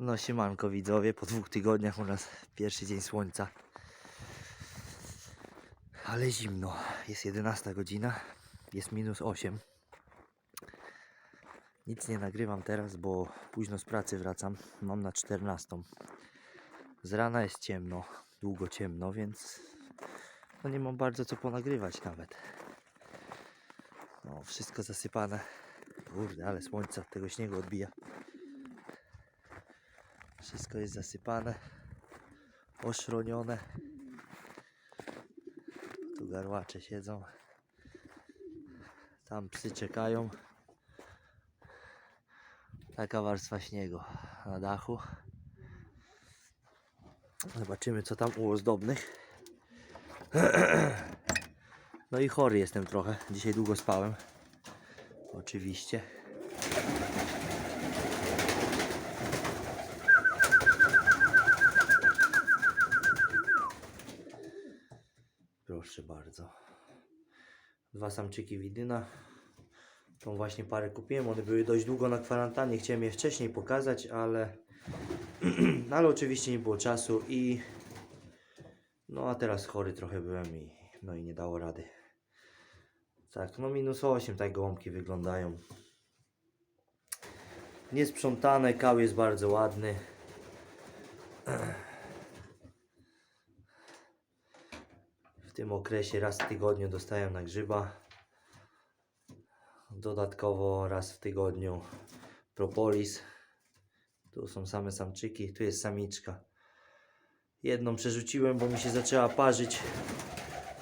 No siemanko widzowie, po dwóch tygodniach u nas pierwszy dzień słońca. Ale zimno. Jest 11 godzina, jest minus 8. Nic nie nagrywam teraz, bo późno z pracy wracam. Mam na 14. Z rana jest ciemno, długo ciemno, więc no nie mam bardzo co ponagrywać nawet. No, wszystko zasypane. Kurde, ale słońce tego śniegu odbija. Wszystko jest zasypane, oszronione. Tu garłacze siedzą. Tam psy czekają. Taka warstwa śniegu na dachu. Zobaczymy co tam u ozdobnych. No i chory jestem trochę. Dzisiaj długo spałem. Oczywiście. Proszę bardzo. Dwa samczyki widyna. Tą właśnie parę kupiłem. One były dość długo na kwarantannie. Chciałem je wcześniej pokazać, ale ale oczywiście nie było czasu i no a teraz chory trochę byłem i no i nie dało rady. Tak, no minus 8 tak gołąbki wyglądają. Niesprzątane, kał jest bardzo ładny. W tym okresie raz w tygodniu dostaję na grzyba. Dodatkowo raz w tygodniu propolis. Tu są same samczyki, tu jest samiczka. Jedną przerzuciłem, bo mi się zaczęła parzyć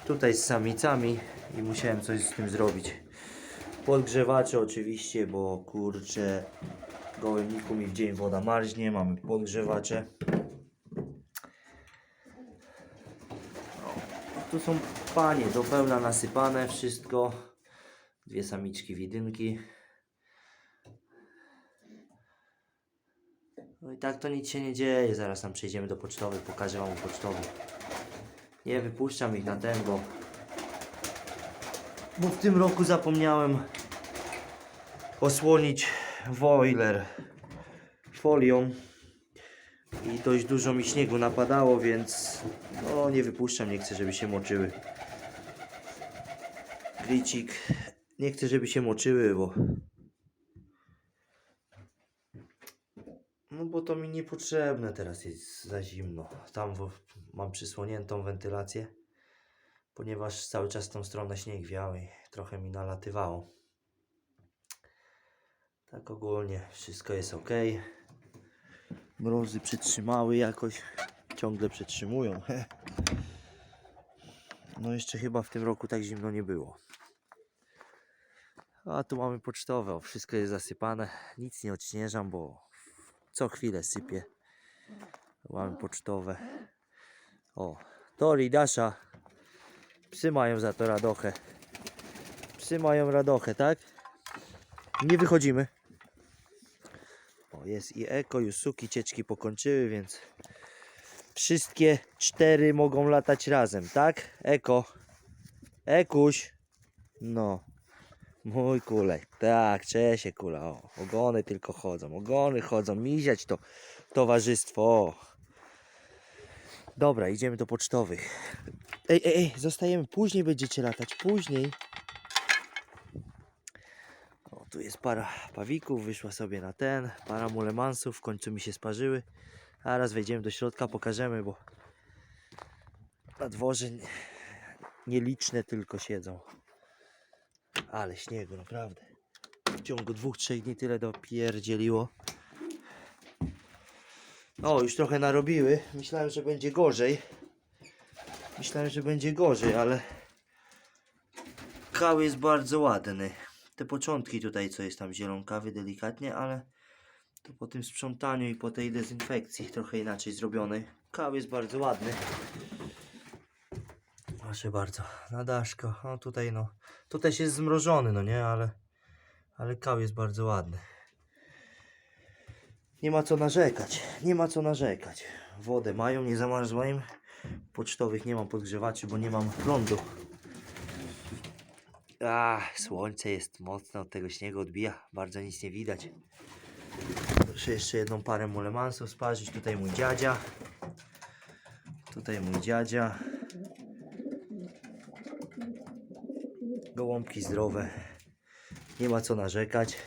tutaj z samicami i musiałem coś z tym zrobić. Podgrzewacze oczywiście, bo kurczę gołębniku mi w dzień woda marznie, mamy podgrzewacze. Tu są panie do pełna nasypane wszystko. Dwie samiczki widynki. No i tak to nic się nie dzieje. Zaraz tam przejdziemy do pocztowej, pokażę wam pocztowy. Nie wypuszczam ich na ten, bo bo w tym roku zapomniałem osłonić boiler folią i dość dużo mi śniegu napadało, więc no nie wypuszczam, nie chcę, żeby się moczyły. Glicik, nie chcę, żeby się moczyły, bo no bo to mi niepotrzebne teraz jest za zimno. Tam mam przysłoniętą wentylację, ponieważ cały czas tą stronę śnieg wiał i trochę mi nalatywało. Tak ogólnie wszystko jest ok. Mrozy przytrzymały jakoś. Ciągle przytrzymują. No jeszcze chyba w tym roku tak zimno nie było. A tu mamy pocztowe. Wszystko jest zasypane. Nic nie odśnieżam, bo co chwilę sypie. Mamy pocztowe. O, Tori, Dasza. Psy mają za to radochę. Psy mają radochę, tak? Nie wychodzimy. O, jest i eko, już suki cieczki pokończyły, więc wszystkie cztery mogą latać razem, tak? Eko. Ekuś. No. Mój kulek. Tak, Czesie kula. O, ogony tylko chodzą. Ogony chodzą. Miziać to towarzystwo. O. Dobra, idziemy do pocztowych. Ej, ej, ej, zostajemy. Później będziecie latać. Później. Tu jest para pawików. Wyszła sobie na ten. Para mulemansów. W końcu mi się sparzyły. A raz wejdziemy do środka, pokażemy, bo na dworze nie- nieliczne tylko siedzą. Ale śniegu, naprawdę. W ciągu dwóch, trzech dni tyle dopierdzieliło. O, już trochę narobiły. Myślałem, że będzie gorzej. Myślałem, że będzie gorzej, ale kał jest bardzo ładny. Te początki tutaj, co jest tam zielonkawy delikatnie, ale to po tym sprzątaniu i po tej dezynfekcji trochę inaczej zrobionej. Kał jest bardzo ładny. Proszę bardzo, na daszko. O tutaj no, tu też jest zmrożony, no nie, ale, ale kał jest bardzo ładny. Nie ma co narzekać, nie ma co narzekać. Wodę mają, nie zamarzła im. Pocztowych nie mam podgrzewaczy, bo nie mam prądu. Ach, słońce jest mocno od tego śniegu odbija, bardzo nic nie widać. Muszę jeszcze jedną parę mulemansów sparzyć. Tutaj mój dziadzia. Tutaj mój dziadzia. Gołąbki zdrowe. Nie ma co narzekać.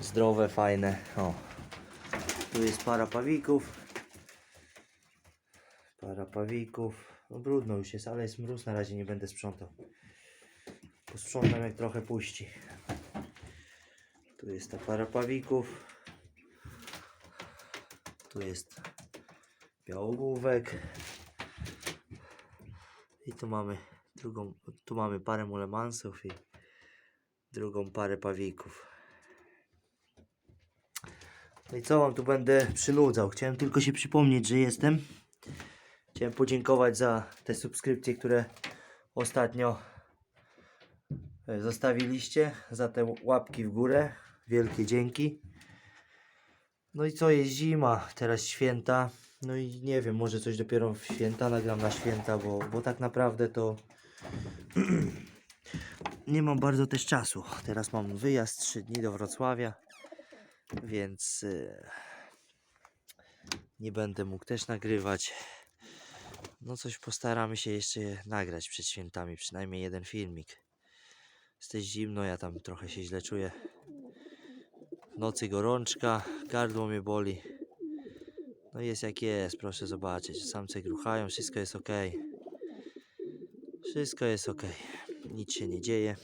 Zdrowe, fajne. O. Tu jest para pawików. Para pawików. No brudno już jest, ale jest mróz. Na razie nie będę sprzątał. Posprzątam jak trochę puści. Tu jest ta para pawików. Tu jest białogłówek. I tu mamy drugą, tu mamy parę mulemansów i drugą parę pawików. No i co wam tu będę przynudzał? Chciałem tylko się przypomnieć, że jestem. Chciałem podziękować za te subskrypcje, które ostatnio zostawiliście, za te łapki w górę. Wielkie dzięki. No i co, jest zima, teraz święta. No i nie wiem, może coś dopiero w święta nagram na święta, bo, bo tak naprawdę to nie mam bardzo też czasu. Teraz mam wyjazd 3 dni do Wrocławia, więc e, nie będę mógł też nagrywać. No coś postaramy się jeszcze nagrać przed świętami, przynajmniej jeden filmik. Jest też zimno, ja tam trochę się źle czuję. W nocy gorączka, gardło mnie boli. No jest jak jest, proszę zobaczyć. Samce gruchają, wszystko jest ok. Wszystko jest ok. Nic się nie dzieje.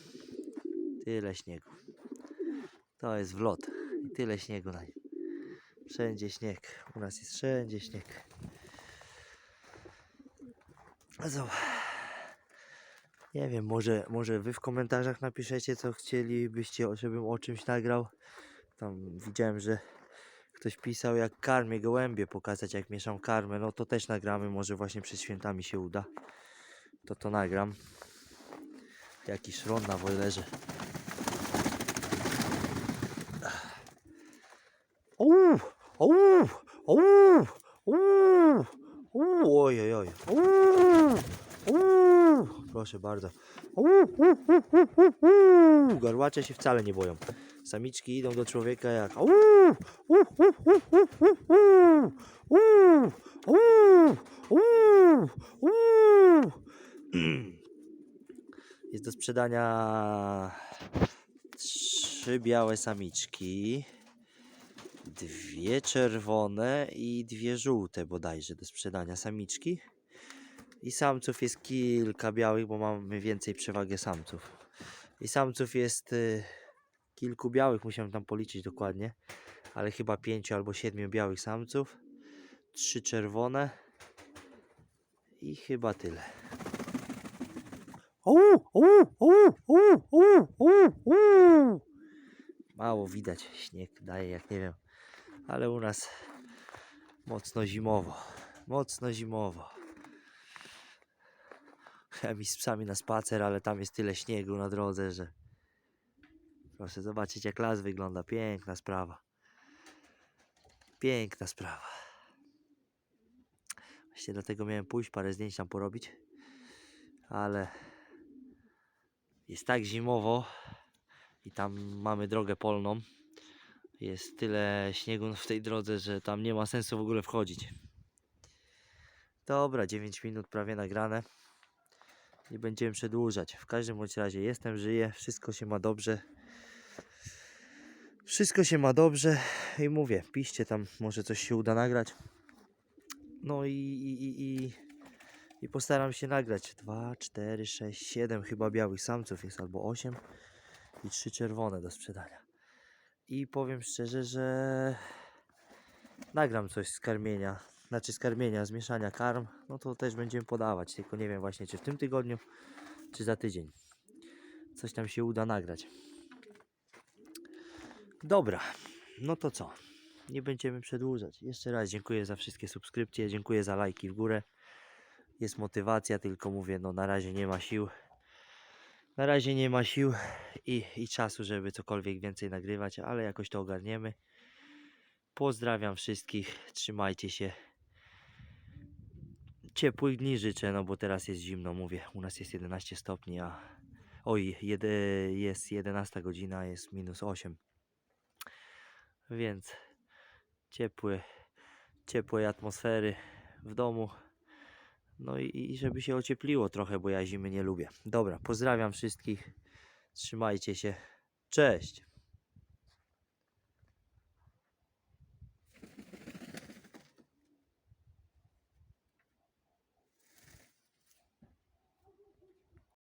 Tyle śniegu. To jest wlot. I tyle śniegu na nim. Wszędzie śnieg. U nas jest wszędzie śnieg. Co? Nie wiem, może, może wy w komentarzach napiszecie, co chcielibyście, żebym o czymś nagrał. Tam widziałem, że ktoś pisał, jak karmię gołębie, pokazać jak mieszam karmę. No to też nagramy, może właśnie przed świętami się uda. To to nagram. Jaki szron na wojlerze. Uuu, uuu, uuu, uuu. Uuu, uuu, Proszę bardzo. Garłacze się wcale nie boją. Samiczki idą do człowieka jak. Jest do sprzedania trzy białe samiczki, dwie czerwone i dwie żółte bodajże do sprzedania samiczki. I samców jest kilka białych, bo mamy więcej przewagę samców. I samców jest y, kilku białych, musiałem tam policzyć dokładnie, ale chyba pięciu albo siedmiu białych samców, trzy czerwone i chyba tyle. Uuu, uuu, uuu, uuu, uuu, uuu, uuu. Mało widać, śnieg daje jak nie wiem, ale u nas mocno zimowo, mocno zimowo. Ja mi z psami na spacer, ale tam jest tyle śniegu na drodze, że proszę zobaczyć jak las wygląda, piękna sprawa. Piękna sprawa. Właśnie dlatego miałem pójść, parę zdjęć tam porobić, ale jest tak zimowo i tam mamy drogę polną. Jest tyle śniegu w tej drodze, że tam nie ma sensu w ogóle wchodzić. Dobra, 9 minut prawie nagrane. Nie będziemy przedłużać. W każdym bądź razie jestem, żyję, wszystko się ma dobrze. Wszystko się ma dobrze i mówię, piszcie tam, może coś się uda nagrać. No i, i, i, i, i postaram się nagrać. 2, 4, 6, 7 chyba białych samców jest albo 8 i 3 czerwone do sprzedania. I powiem szczerze, że nagram coś z karmienia, znaczy z karmienia, z mieszania karm, no to też będziemy podawać, tylko nie wiem właśnie czy w tym tygodniu, czy za tydzień. Coś tam się uda nagrać. Dobra, no to co? Nie będziemy przedłużać. Jeszcze raz dziękuję za wszystkie subskrypcje, dziękuję za lajki w górę. Jest motywacja, tylko mówię, no na razie nie ma sił. Na razie nie ma sił i, i czasu, żeby cokolwiek więcej nagrywać, ale jakoś to ogarniemy. Pozdrawiam wszystkich, trzymajcie się ciepłych dni życzę, no bo teraz jest zimno, mówię, u nas jest 11 stopni, a oj, jest 11 godzina, jest minus 8. Więc ciepły, ciepłej atmosfery w domu. No i, i żeby się ociepliło trochę, bo ja zimy nie lubię. Dobra, pozdrawiam wszystkich. Trzymajcie się. Cześć.